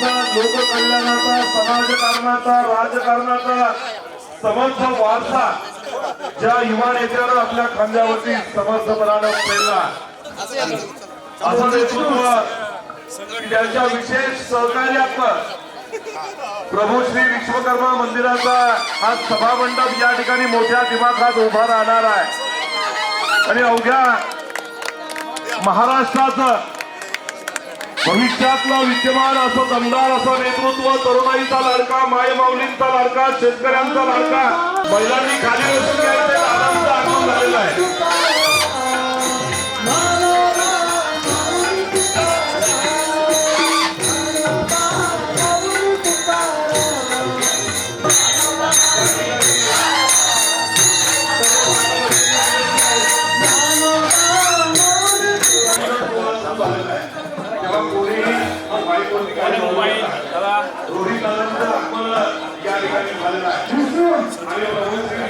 लोकांचा लोककल्याणाचा समाजकारणाचा राजकारणाचा समर्थ वारसा ज्या युवा नेत्यानं आपल्या खांद्यावरती समर्थपणानं पेरला. असं नेतृत्व त्यांच्या विशेष सहकार्यात्मक प्रभू श्री विश्वकर्मा मंदिराचा हा सभामंडप या ठिकाणी मोठ्या दिमाखात उभा राहणार आहे. आणि अवघ्या महाराष्ट्राचं भविष्यातला विद्यमान असं दमदार असं नेतृत्व तरुणाईचा लाडका माय माऊलींचा लाडका शेतकऱ्यांचा लाडका महिलांनी खाली बसून घ्यायचं आनंद आगमन झालेला आहे. या